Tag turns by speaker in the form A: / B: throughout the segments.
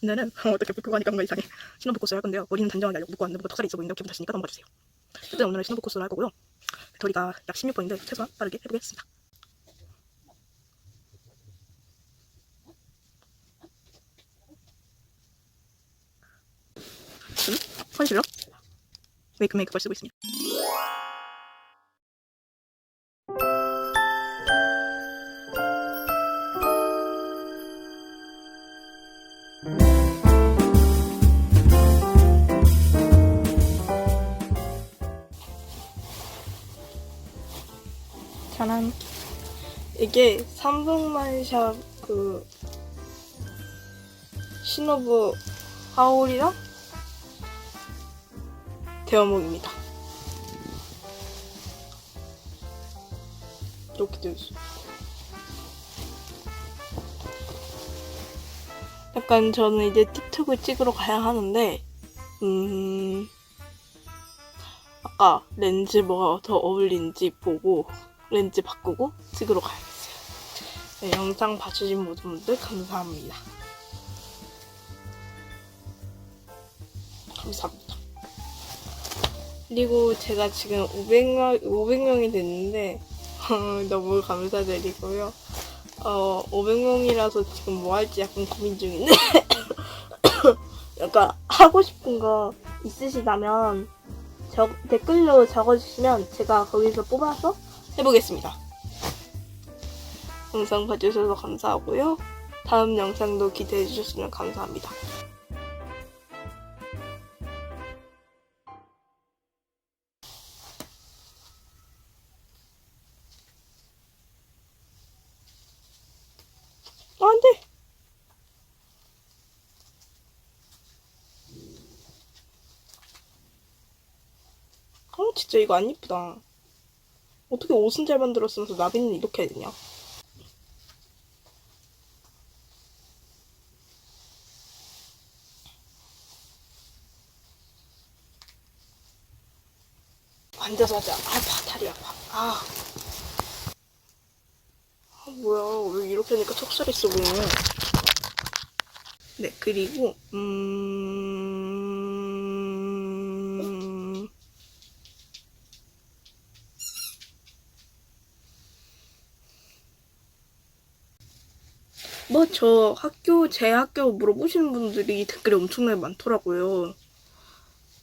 A: 근데는 어떻게 묶고 가니까 뭔가 이상해. 신혼부 코스를 할 건데요. 머리는 단정하게 하려고 묶고 왔는데 뭔가 턱살이 있어 보이는데 기분 탓이니까 넘어가 주세요. 어쨌든 오늘은 신혼부 코스를 할 거고요. 저리가 약 16분인데 최소한 빠르게 해보겠습니다. 컨실러 메이크 메이크업을 쓰고 있습니다. 짜란. 이게 삼성만샵 그 신호부 하울이랑 대어목입니다. 이렇게 되어 있어. 약간 저는 이제 틱톡을 찍으러 가야 하는데, 음, 아까 렌즈 뭐가 더 어울리는지 보고 렌즈 바꾸고 찍으러 가야겠어요. 네, 영상 봐주신 모든 분들 감사합니다. 감사합니다. 그리고 제가 지금 500명, 500명이 됐는데, 너무 감사드리고요. 어, 500명이라서 지금 뭐 할지 약간 고민 중인데, 약간 하고 싶은 거 있으시다면, 적, 댓글로 적어주시면 제가 거기서 뽑아서 해보겠습니다. 영상 봐주셔서 감사하고요. 다음 영상도 기대해 주셨으면 감사합니다. 아, 안 돼! 어, 진짜 이거 안 이쁘다. 어떻게 옷은 잘 만들었으면서 나비는 이렇게 되냐? 앉아서 하자. 아파, 다리 아파. 아. 아, 뭐야. 왜 이렇게 하니까 척살 있어 보이네. 네, 그리고, 음. 뭐 저 학교 제 학교 물어보시는 분들이 댓글이 엄청나게 많더라고요.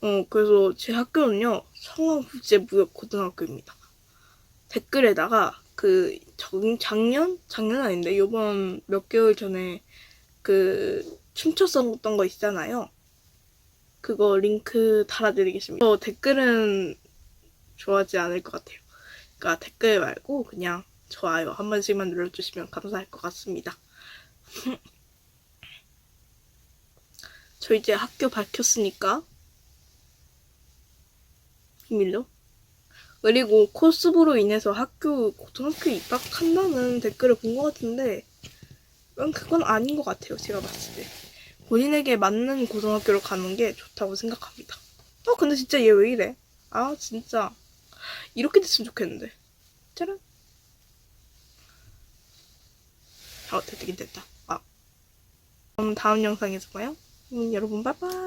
A: 어 그래서 제 학교는요 성화국제무역고등학교입니다. 댓글에다가 그 작- 작년 작년 아닌데 요번 몇 개월 전에 그 춤췄었던 거 있잖아요. 그거 링크 달아드리겠습니다. 저 댓글은 좋아하지 않을 것 같아요. 그러니까 댓글 말고 그냥 좋아요 한 번씩만 눌러주시면 감사할 것 같습니다. 저 이제 학교 밝혔으니까 비밀로. 그리고 코스브로 인해서 학교 고등학교 입학한다는 댓글을 본 것 같은데 음, 그건 아닌 것 같아요 제가 봤을 때. 본인에게 맞는 고등학교로 가는 게 좋다고 생각합니다. 어 근데 진짜 얘 왜 이래? 아 진짜. 이렇게 됐으면 좋겠는데. 짜란. 아 됐긴 됐다. 아 다음 영상에서 봐요. 음, 여러분 빠이빠이